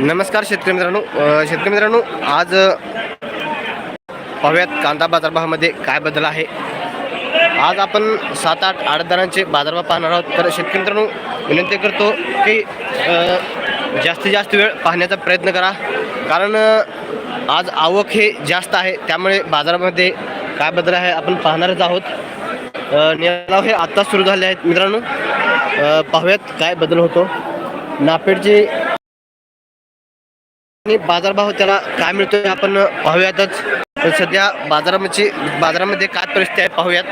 नमस्कार शेतकरी मित्रांनो. शेतकरी मित्रांनो आज पाहूयात कांदा बाजारभावामध्ये काय बदल आहे. आज आपण सात आठ आडतदारांचे बाजारभाव पाहणार आहोत. तर शेतकरी मित्रांनो विनंती करतो की जास्तीत जास्त वेळ पाहण्याचा प्रयत्न करा. कारण आज आवक हे जास्त आहे. त्यामुळे बाजारामध्ये काय बदल आहे आपण पाहणारच आहोत. अ, निलाव हे आत्ताच सुरू झाले आहेत मित्रांनो. पाहूयात काय बदल होतो. नापेडचे आणि बाजारभाव त्याला काय मिळतोय आपण पाहूयातच. सध्या बाजारामध्ये बाजारामध्ये काय परिस्थिती आहे पाहूयात.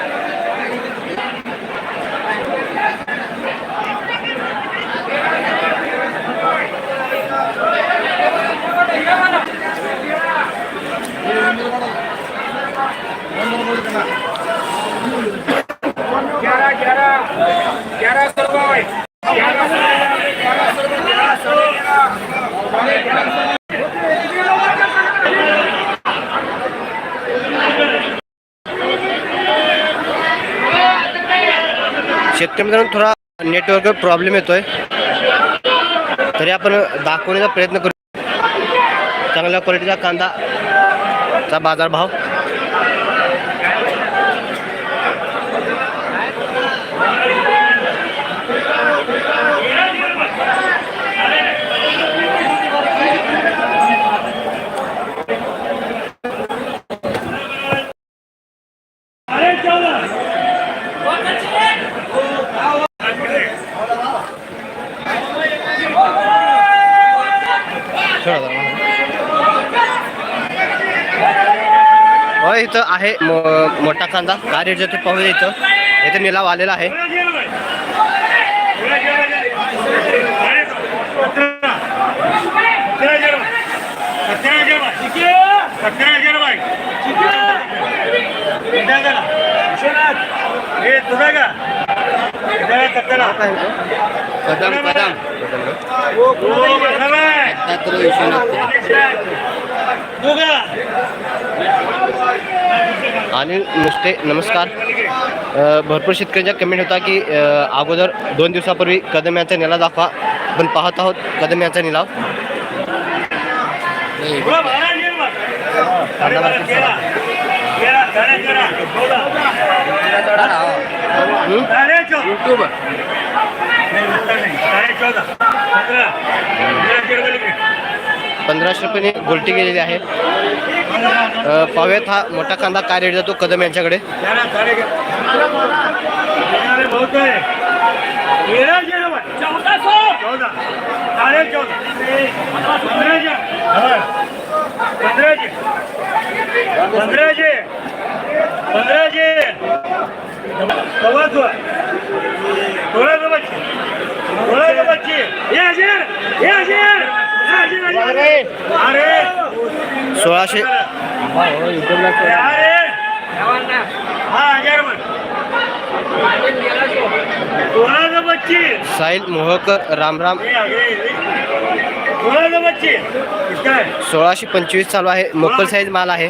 मित्रांनो थोडा नेटवर्क प्रॉब्लेम येतोय. तरी आपण दाखवण्याचा प्रयत्न करू. चांगल्या क्वालिटीचा कांदा चा बाजारभाव हो इथं आहे मो- मोठा कांदा काय रेट जातो पाहू इथं इथं निलाव आलेला आहे कदम कदम आणि नुसते नमस्कार. भरपूर शेतकऱ्यांच्या कमेंट होता की अगोदर दोन दिवसापूर्वी कदम यांचा निलाव दाखवा. आपण पाहत आहोत कदम यांचा निलाव. कांदा पंधराशे रुपये गोलटी गेलेली आहे. अ, हा मोठा कांदा काय रेट जातो कदम यांच्याकडे. पंधराशे पंधराशे चौदह साढ़े चौदह सोळा सोळा सोळाशे हा साहिल मोहकर रामराम. सोळाशे पंचवीस चालू आहे. मोकल साईज माल आहे.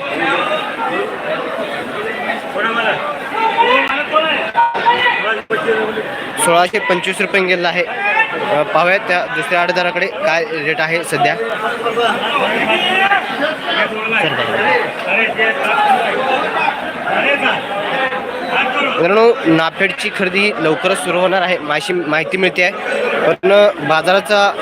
सोळाशे पंचवीस रुपये गेलेला आहे. अ, पाहूयात त्या दुसऱ्या आडदाराकडे काय रेट आहे सध्या. मित्रांनो नाफेडची खरेदी ही लवकरच सुरू होणार आहे. माहिती माहिती मिळते आहे पण बाजाराचा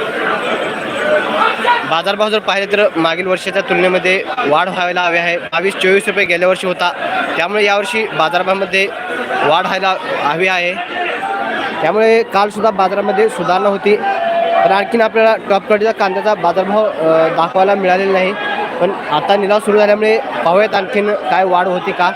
बाजारभाव जर पाहिले तर मागील वर्षाच्या तुलनेमध्ये वाढ व्हायला हवी आहे. बावीस चोवीस रुपये गेल्या वर्षी होता. त्यामुळे यावर्षी बाजारभावामध्ये वाढ व्हायला हवी आहे. त्यामुळे कालसुद्धा बाजारामध्ये सुधारणा होती. तर आणखीन आपल्याला टॉप कांद्याचा बाजारभाव दाखवायला मिळालेला नाही. पण आता निलाव सुरू झाल्यामुळे पाहूयात आणखीन काय वाढ होती का.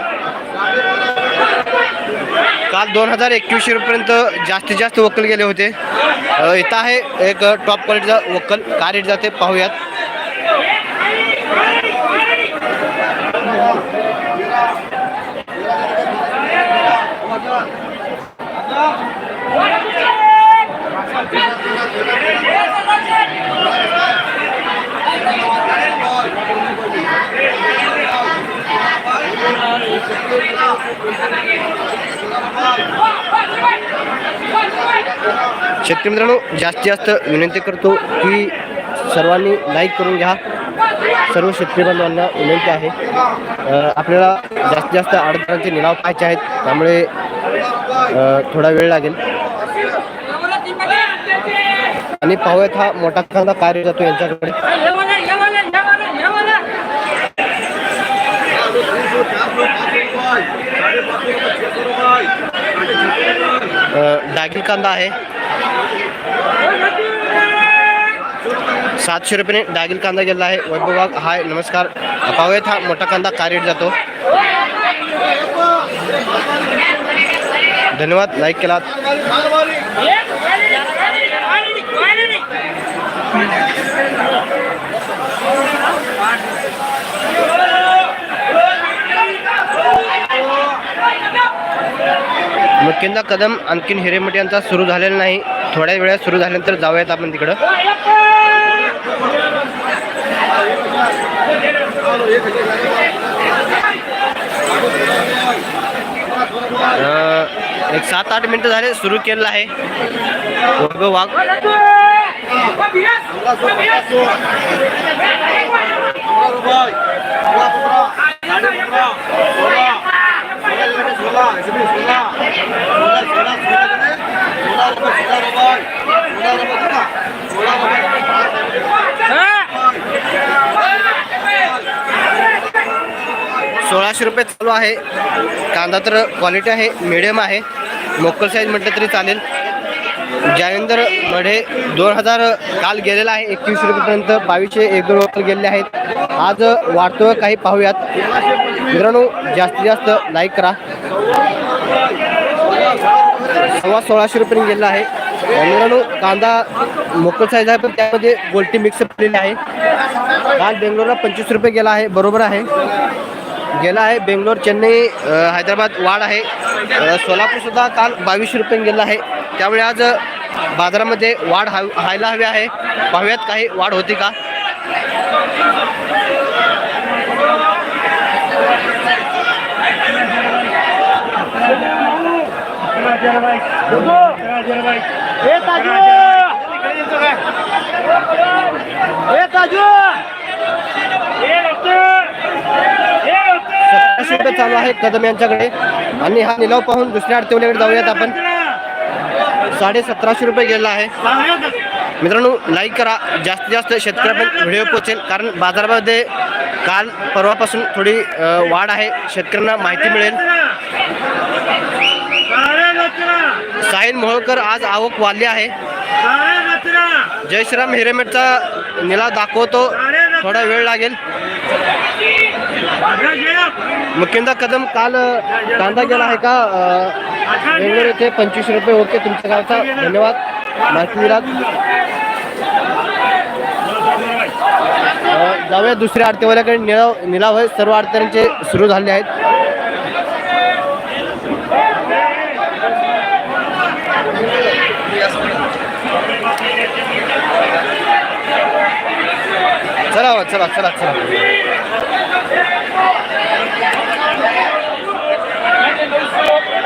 काल दोन हजार एकवीसशे रुपयेपर्यंत जास्तीत जास्त वक्कल गेले होते. इथं आहे एक टॉप क्वालिटीचा वक्कल काय रेट जाते पाहूयात. शेतकरी मित्रांनो जास्तीत जास्त विनंती करतो की सर्वांनी लाईक करून घ्या. सर्व शेतकरी बांधवांना विनंती आहे. आपल्याला जास्तीत जास्त आडतरांचे निलाव पाहायचे आहेत. त्यामुळे थोडा वेळ लागेल. आणि पाहूयात हा मोठा कांदा कार्य जातो यांच्याकडे. डागील डागिल कांदा आहे. सातशे रुपयाने डागिल कांदा गेला आहे. वैभव हाय नमस्कार. पाहूयात हा मोठा कांदा काय रेट जातो. धन्यवाद. लाईक केलात. मुख्यंदा कदम आणखीन हिरेमट यांचा सुरू झालेला नाही. थोड्या वेळात सुरू झाल्यानंतर जाऊयात आपण तिकडं. एक सात आठ मिनिटं झाले सुरू केलेलं आहे. वाघ. सोळाशे रुपये चालू आहे. कांदा तर क्वालिटी आहे मिडियम आहे. मोकल साईज म्हटलं तरी चालेल. ज्यानंतर मढे दोन हजार काल गेलेला आहे. एकवीस रुपयेपर्यंत बावीसशे एक दोन रुपये गेलेले आहेत. आज वाढतोय काही पाहूयात. मित्रांनो जास्तीत जास्त लाईक करा. सव्वा सोळाशे रुपये गेलेला आहे. मित्रांनो कांदा मोकल साईज आहे पण त्यामध्ये गोल्टी मिक्स केलेली आहे. काल बेंगलोरला पंचवीस रुपये गेला आहे. बरोबर आहे. गेला आहे बेंगलोर चेन्नई हैदराबाद वाढ आहे. सोलापूरसुद्धा सोलापूर सुद्धा काल बावीसशे रुपये गेला आहे. त्यामुळे आज बाजारामध्ये वाढ हा व्हायला हवी आहे. पाहूयात काही वाढ होती का? चालू आहे कदम यांच्याकडे. आणि हा निलाव पाहून दुसऱ्या आडतेवल्याकडे जाऊयात आपण. साडे सतराशे रुपये गेला आहे. मित्रांनो लाईक करा. जास्तीत जास्त शेतकऱ्यापर्यंत व्हिडिओ पोचेल कारण बाजारामध्ये काल परवापासून थोडी वाढ आहे. शेतकऱ्यांना माहिती मिळेल. साहिल मोहोळकर आज आवक वाढली आहे. जय श्रीराम हिरेमेटचा निलाव दाखवतो. थोडा वेळ लागेल. मुख्यंदा कदम काल कांदा गेला आहे का? अ, बेंगलोर येथे पंचवीस रुपये ओके तुमच्या गावचा धन्यवाद. माहिती दिलात. जाऊया दुसऱ्या आरतीवाल्याकडे निलाव निलाव आहे सर्व आरत्यांचे सुरू झाले आहेत. चला हो, चला चला. चला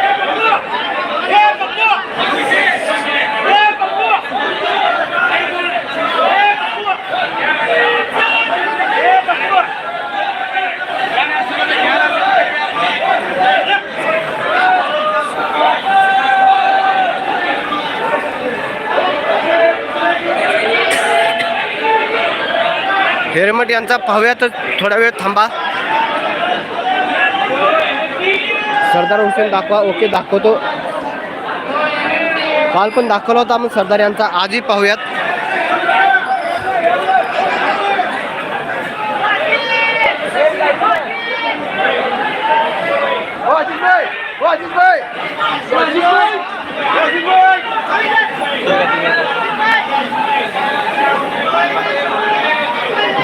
हेरमट यांचा पाहूयात थोडा वेळ थांबा. सरदार हुसेन दाखवा ओके दाखवतो. काल पण दाखवला होता मग सरदार यांचा आजही पाहूयात.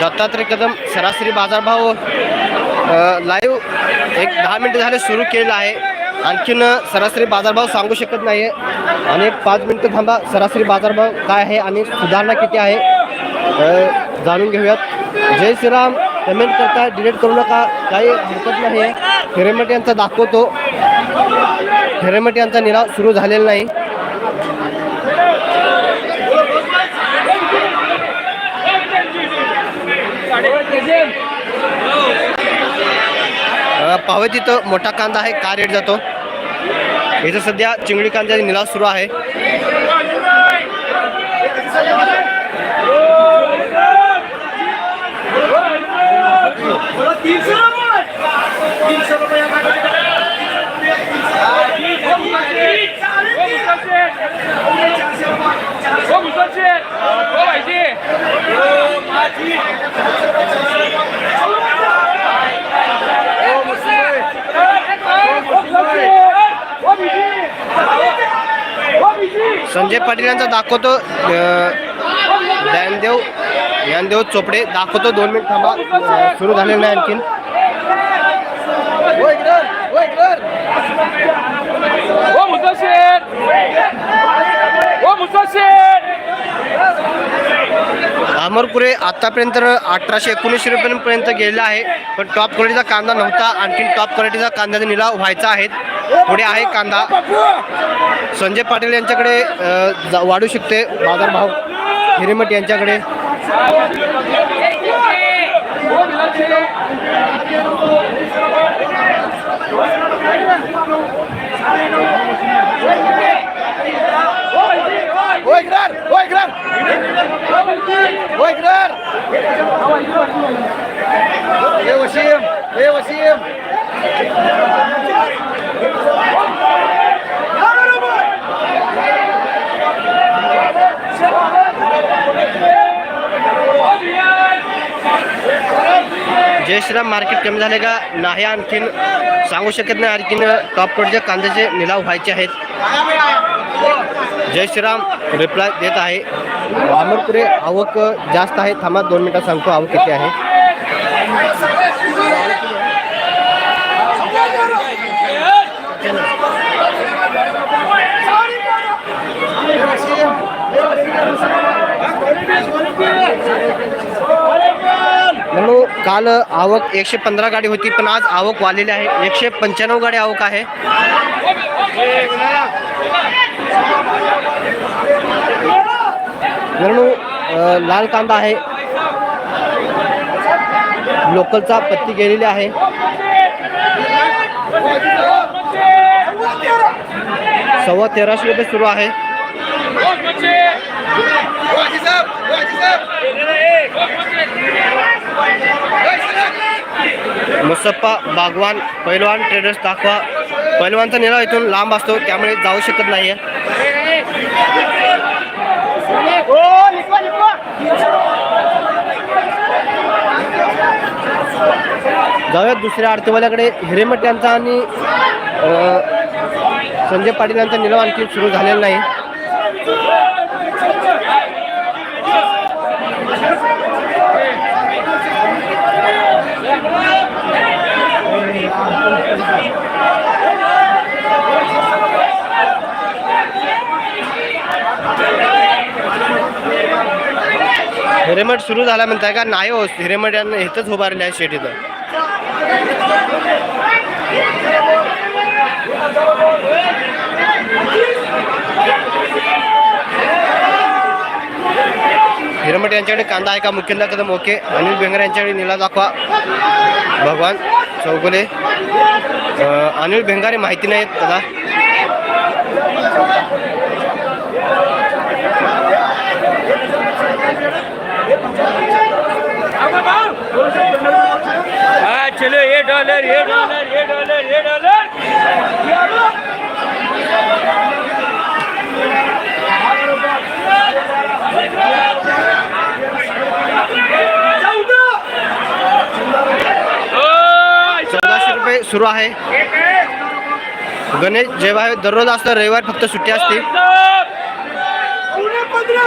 दत्तात्रय कदम सरासरी बाजारभाव लाईव्ह एक दहा मिनटं झाले सुरू केलेलं आहे. आणखीन सरासरी बाजारभाव सांगू शकत नाही आहे आणि एक पाच मिनटं थांबा सरासरी बाजारभाव काय आहे आणि सुधारणा किती आहे जाणून घेऊयात. जय श्रीराम पेमेंट करता डिलीट करू नका काही हरकत नाही आहे हिरेमट यांचा दाखवतो. हिरेमट यांचा निराव सुरू झालेला नाही. पावती तिथं मोठा कांदा आहे का रेट जातो? इथं सध्या चिंगडी कांद्याचा निलाव सुरू आहे. संजय पाटील यांचा दाखवतो ज्ञानदेव ज्ञानदेव चोपडे दाखवतो दोन मिनिट थांबा. सुरू झालेलं नाही आणखीन. ओ मुसलशेर ओ मुसलशेर अमरपुरे आतापर्यंत अठराशे एकोणीसशे रुपयांपर्यंत गेलेला आहे पण टॉप क्वालिटीचा कांदा नव्हता. आणखीन टॉप क्वालिटीचा कांद्याचा निलाव व्हायचा आहे. पुढे आहे कांदा. संजय पाटील यांच्याकडे जा- वाढू शकते बाजारभाव हिरेमठ यांच्याकडे. जय श्रीराम मार्केट कमी झाले का? नाही आणखीन. सांगू शकत नाही आणखीन टॉप क्वालिटीच्या कांद्याचे निलाव व्हायचे आहेत. जय श्रीराम रिप्लाय देत आहे. अमरपुरे आवक जास्त आहे. थांबा दोन मिनिटात सांगतो आवक किती आहे. काल आवक एकशे पंधरा गाडी होती पण आज आवक वाढलेली आहे. एकशे पंच्याण्णव गाडी आवक आहे. म्हणून लाल कांदा आहे. लोकलचा पत्ती गेलेली आहे. सव्वा तेराशे रुपये सुरू आहे. मुसप्पा बागवान पैलवान ट्रेडर्स दाखवा. पैलवानचा निराव इथून लांब असतो त्यामुळे जाऊ शकत नाही जाऊयात दुसऱ्या आरतीवाल्याकडे. हिरेमट यांचा आणि संजय पाटील यांचा निलाव आणखी सुरू झालेला नाही. हिरेमठ सुरू झाला म्हणताय का? नाही हो हिरेमठ यांना इथंच उभारले आहे शेट इथं. हिरमट यांच्याकडे कांदा आहे का? मुख्यंदा कदम ओके. अनिल बेंगर यांच्याकडे निला दाखवा. भगवान चौगुले. अनिल बेंगारे माहिती नाही दादा. चलो ये डॉलर ये डॉलर ये डॉलर ये डॉलर चौदाशे सुरू आहे. गणेश जेव्हा दररोज असतं रविवार फक्त सुट्टी असते.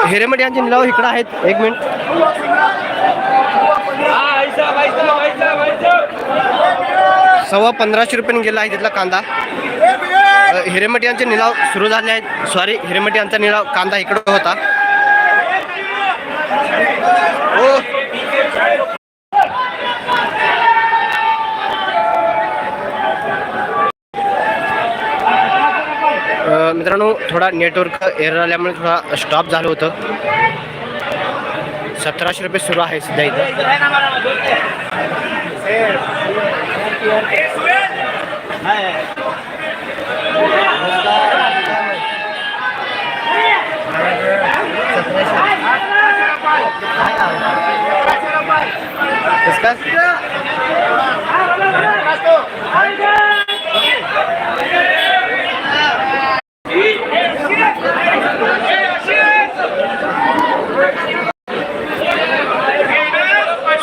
हिरेमठ यांचे निलाव इकडं आहेत. एक मिनिट. सव्वा पंधराशे रुपयाने गेला आहे तिथला कांदा. हिरेमठ यांचे निलाव सुरू झाले आहेत. सॉरी हिरेमठ यांचा निलाव कांदा इकडं होता. मित्रांनो थोडा नेटवर्क एरर आल्यामुळे थोडा स्टॉप झालं होतं. सतराशे रुपये सुरू आहे सध्या इथं. कसं काय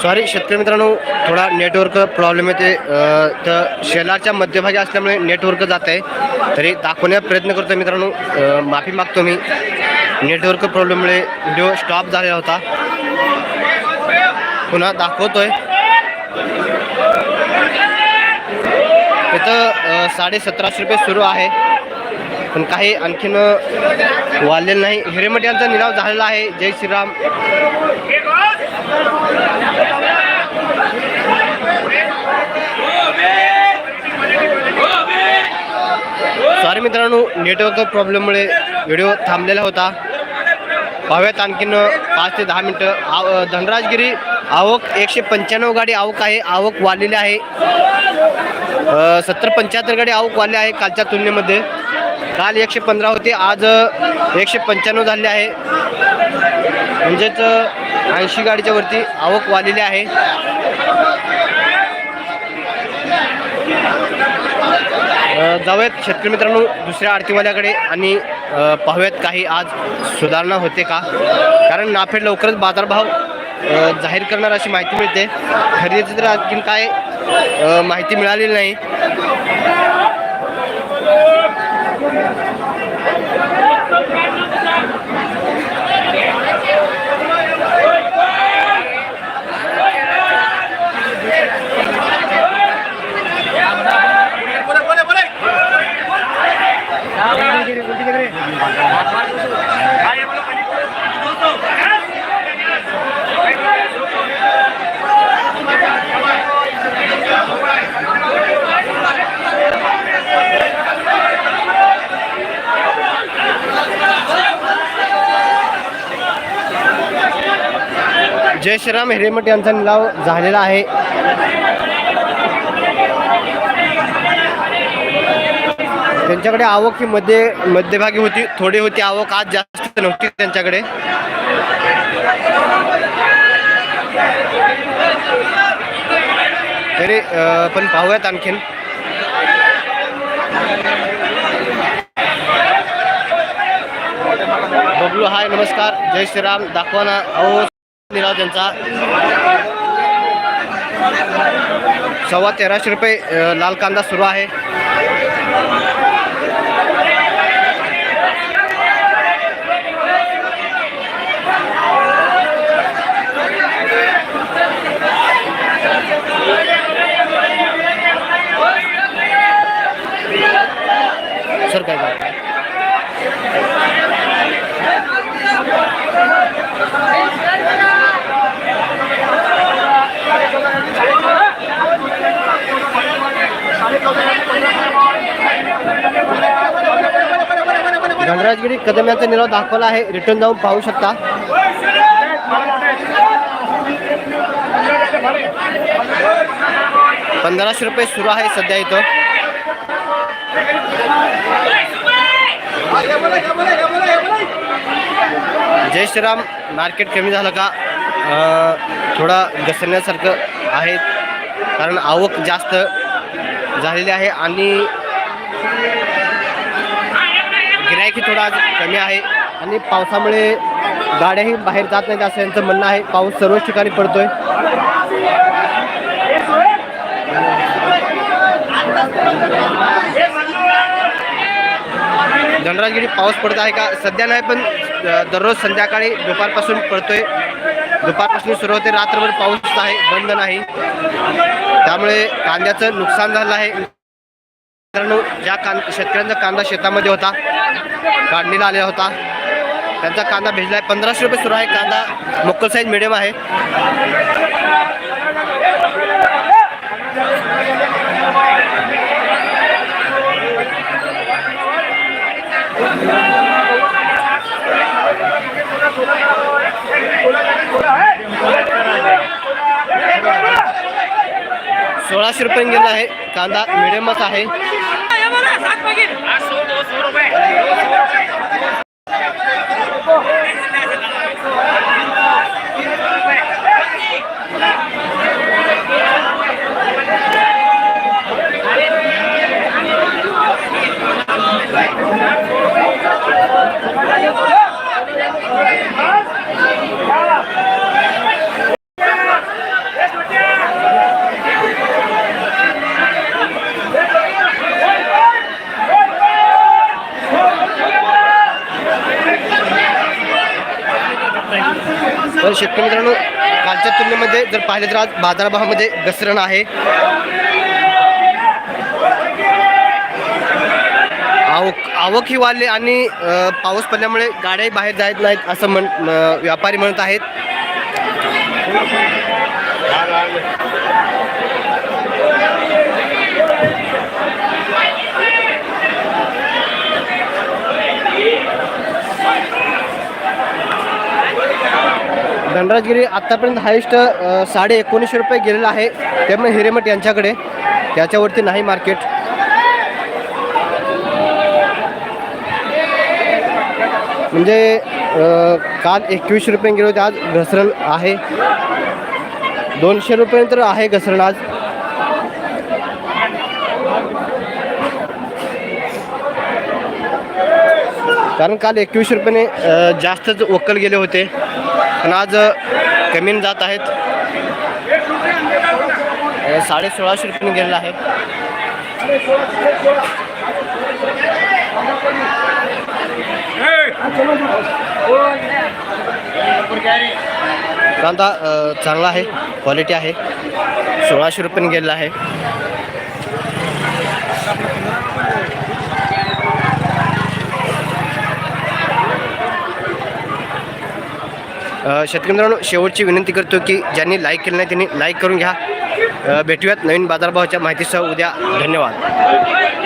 सॉरी शेतकरी मित्रांनो थोडा नेटवर्क प्रॉब्लेम येते. तर शेलारच्या मध्यभागी असल्यामुळे नेटवर्क जात आहे. तरी दाखवण्याचा प्रयत्न करतो मित्रांनो. माफी मागतो मी. नेटवर्क प्रॉब्लेममुळे व्हिडिओ स्टॉप झालेला होता. पुन्हा दाखवतोय. इथं साडे सतराशे रुपये सुरू आहे. पण काही आणखीन वाढलेलं नाही. हिरेमठ यांचा निलाव झालेला आहे. जय श्रीराम. सॉरी मित्रांनो नेटवर्क प्रॉब्लेममुळे व्हिडिओ थांबलेला होता. पाहूयात आणखीन पाच ते दहा मिनटं. आव धनराजगिरी आवक एकशे पंच्याण्णव गाडी आवक आहे. आवक वाढलेली आहे. सत्तर पंच्याहत्तर गाडी आवक वाढली आहे कालच्या तुलनेमध्ये. काल एकशे पंधरा होते आज एकशे पंच्याण्णव झाले आहे. म्हणजेच ऐंशी गाडीच्या वरती आवक वाढलेली आहे. जाऊयात शेतकरी मित्रांनो दुसऱ्या आरतीवाल्याकडे आणि पाहूयात काही आज सुधारणा होते का? कारण नाफेड लवकरच बाजारभाव जाहीर करणार अशी माहिती मिळते. खरेदीची तर आणखीन काय माहिती मिळालेली नाही. Thank you. जय श्रीराम हिरेमठ यांचा निलाव झालेला आहे. त्यांच्याकडे आवक ही मध्ये मध्यभागी होती थोडी होती आवक आज जास्त नव्हती त्यांच्याकडे. तरी पण पाहूयात आणखीन. बबलू हाय नमस्कार जय श्रीराम दाखवा ना अहो निलाव त्यांचा. सव्वा तेराशे रुपये लाल कांदा सुरू आहे सर काय काय धनराजगिरी कदम यांचा निलाव दाखवला आहे. रिटर्न जाऊन पाहू शकता. पंधराशे रुपये सुरू आहे सध्या इथं. जय श्रीराम मार्केट कमी झालं का? थोडा घसरण्यासारखं आहे. कारण आवक जास्त झालेली आहे आणि गिरायकी थोडा आज कमी आहे. आणि पावसामुळे गाड्याही बाहेर जात नाहीत असं यांचं म्हणणं आहे. पाऊस सर्वच ठिकाणी पडतोय. धनराजगिरी पाऊस पडत आहे का? सध्या नाही पण दररोज संध्याकाळी दुपारपासून पडतोय. दुपारपासून सुरू होते रात्रभर पाऊस आहे बंद नाही. त्यामुळे कांद्याचं नुकसान झालं आहे. ज्या कां शेतकऱ्यांचा कांदा शेतामध्ये होता काढणीला आलेला होता त्यांचा कांदा भेजला आहे पंधराशे रुपये सुरू आहे. कांदा मुक्कल साईज मिडियम आहे. सोळाशे रुपये गेला आहे. कांदा मिडियमच आहे. げる。あそうどうぞろべう पाहिले तर आज बाजारभावामध्ये घसरण आहे. आवक आवक ही वाढली आणि पाऊस पडल्यामुळे गाड्याही बाहेर जात नाहीत असं म्हण व्यापारी म्हणत आहेत. धनराजगिरी आत्तापर्यंत हायेस्ट साडे एकोणीसशे रुपये गेलेला आहे. त्यामुळे हिरेमठ यांच्याकडे त्याच्यावरती नाही मार्केट. म्हणजे काल एकवीसशे रुपये गेले होते आज घसरण आहे. दोनशे रुपये तर आहे घसरण आज. कारण काल एकवीसशे रुपयाने जास्तच वक्कल गेले होते. पण आज कमी जात आहेत. साडे सोळाशे रुपये गेलेला आहे. कांदा चांगला आहे क्वालिटी आहे. सोळाशे रुपये गेलेला आहे. शेतकरी मित्रांनो शेवटची विनंती करतो की ज्यांनी लाईक केलं नाही त्यांनी लाईक करून घ्या. भेटूयात नवीन बाजारभावाच्या माहितीसह उद्या. धन्यवाद.